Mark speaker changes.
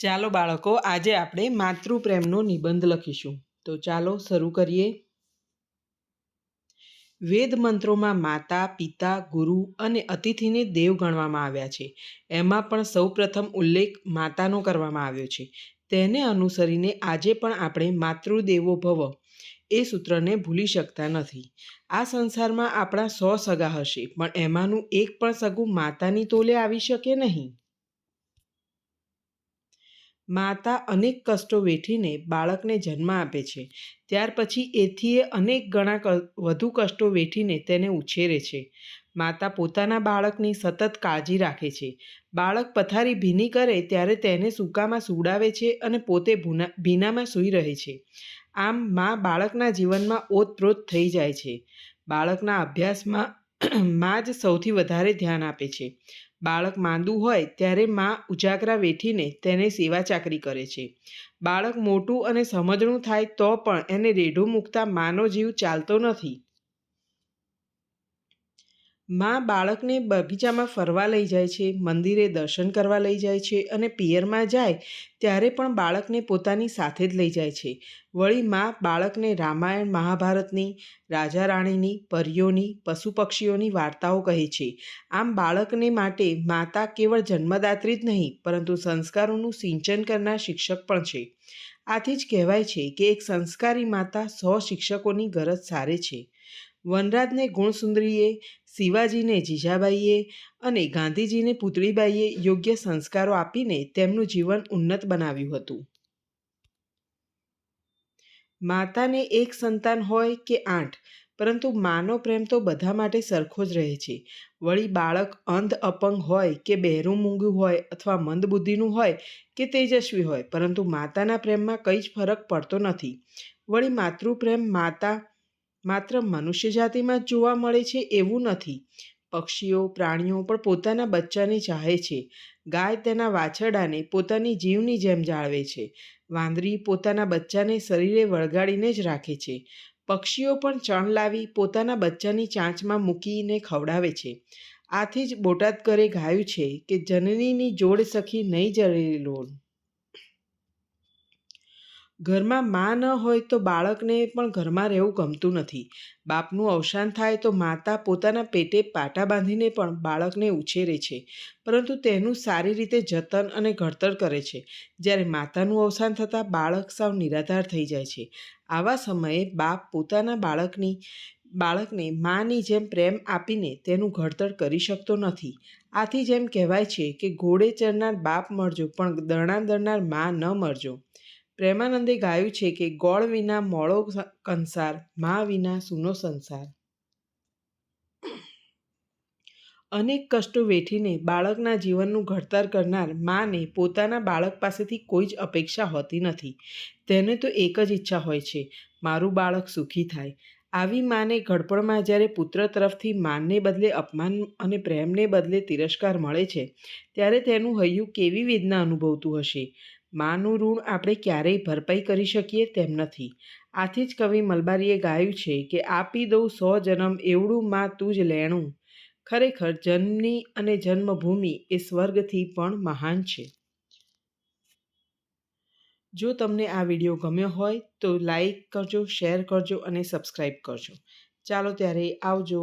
Speaker 1: ચાલો બાળકો, આજે આપણે માતૃપ્રેમનો નિબંધ લખીશું. તો ચાલો શરૂ કરીએ. વેદ મંત્રોમાં માતા, પિતા, ગુરુ અને અતિથિને દેવ ગણવામાં આવ્યા છે. એમાં પણ સૌપ્રથમ ઉલ્લેખ માતાનો કરવામાં આવ્યો છે. તેને અનુસરીને આજે પણ આપણે માતૃદેવો ભવ એ સૂત્રને ભૂલી શકતા નથી. આ સંસારમાં આપણા સો સગા હશે, પણ એમાંનું એક પણ સગું માતાની તોલે આવી શકે નહીં. માતા અનેક કષ્ટો વેઠીને બાળકને જન્મ આપે છે. ત્યાર પછી એથી એ અનેક ગણા વધુ કષ્ટો વેઠીને તેને ઉછેરે છે. માતા પોતાના બાળકની સતત કાળજી રાખે છે. બાળક પથારી ભીની કરે ત્યારે તેને સૂકામાં સુડાવે છે અને પોતે ભૂના, ભીનામાં સૂઈ રહે છે. આમ મા બાળકના જીવનમાં ઓતપ્રોત થઈ જાય છે. બાળકના અભ્યાસમાં મા જ સૌથી વધારે ધ્યાન આપે છે. બાળક માંદું હોય ત્યારે મા ઉજાગરા વેઠીને તેને સેવા ચાકરી કરે છે. બાળક મોટું અને સમજણું થાય તો પણ એને રેઢું મૂકતા માનો જીવ ચાલતો નથી. મા બાળકને બગીચામાં ફરવા લઈ જાય છે, મંદિરે દર્શન કરવા લઈ જાય છે અને પિયરમાં જાય ત્યારે પણ બાળકને પોતાની સાથે જ લઈ જાય છે. વળી મા બાળકને રામાયણ મહાભારતની, રાજા રાણીની, પરીઓની, પશુ પક્ષીઓની વાર્તાઓ કહે છે. આમ બાળકને માટે માતા કેવળ જન્મદાત્રી જ નહીં, પરંતુ સંસ્કારોનું સિંચન કરનાર શિક્ષક પણ છે. આથી જ કહેવાય છે કે એક સંસ્કારી માતા સો શિક્ષકોની ગરજ સારે છે. વનરાજને ગુણસુંદરીએ શિવાજીને જીજાબાઈએ અને ગાંધીજીને પુતળીબાઈએ યોગ્ય સંસ્કારો આપીને તેમનું જીવન ઉન્નત બનાવ્યું હતું. માતાને એક સંતાન હોય કે આઠ, પરંતુ માનો પ્રેમ તો બધા માટે સરખો જ રહે છે. વળી બાળક અંધ અપંગ હોય કે બહેરું મૂંગું હોય અથવા મંદબુદ્ધિનું હોય કે તેજસ્વી હોય, પરંતુ માતાના પ્રેમમાં કંઈ જ ફરક પડતો નથી. વળી માતૃપ્રેમ માતા માત્ર મનુષ્ય જાતિમાં જ જોવા મળે છે એવું નથી. પક્ષીઓ, પ્રાણીઓ પણ પોતાના બચ્ચાને ચાહે છે. ગાય તેના વાછરડાને પોતાની જીવની જેમ જાળવે છે. વાંદરી પોતાના બચ્ચાને શરીરે વળગાડીને જ રાખે છે. પક્ષીઓ પણ ચણ લાવી પોતાના બચ્ચાની ચાંચમાં મૂકીને ખવડાવે છે. આથી જ બોટાદ કરે ગાયું છે કે જનનીની જોડ સખી નહીં જળેલી લોલ ઘરમાં મા ન હોય તો બાળકને પણ ઘરમાં રહેવું ગમતું નથી. બાપનું અવસાન થાય તો માતા પોતાના પેટે પાટા બાંધીને પણ બાળકને ઉછેરે છે. પરંતુ તેનું સારી રીતે જતન અને ઘડતર કરે છે. જ્યારે માતાનું અવસાન થતાં બાળક સાવ નિરાધાર થઈ જાય છે. આવા સમયે બાપ પોતાના બાળકની, બાળકને માની જેમ પ્રેમ આપીને તેનું ઘડતર કરી શકતો નથી. આથી જેમ કહેવાય છે કે ઘોડે ચડનાર બાપ મળજો પણ દરણા દરનાર મા ન મળજો પ્રેમાનંદે ગાયું છે કે ગોળ વિના મોળો કંસાર, મા વિના સૂનો સંસાર. અનેક કષ્ટો વેઠીને બાળકના જીવનનું ઘડતર કરનાર માને પોતાના બાળક પાસેથી કોઈ જ અપેક્ષા હોતી નથી. તેને તો એક જ ઈચ્છા હોય છે, મારું બાળક સુખી થાય. આવી માને ઘડપણમાં જ્યારે પુત્ર તરફથી માનને બદલે અપમાન અને પ્રેમને બદલે તિરસ્કાર મળે છે, ત્યારે તેનું હૈયું કેવી વેદના અનુભવતું હશે? માનું ઋણ આપણે ક્યારેય ભરપાઈ કરી શકીએ તેમ નથી. આથી જ કવિ મલબારીએ ગાયું છે કે આપી દઉં સો જન્મ એવડું માં તું જ લેણું. ખરેખર જન્મની અને જન્મભૂમિ એ સ્વર્ગથી પણ મહાન છે. જો તમને આ વીડિયો ગમ્યો હોય તો લાઈક કરજો, શેર કરજો અને સબસ્ક્રાઈબ કરજો. ચાલો ત્યારે આવજો.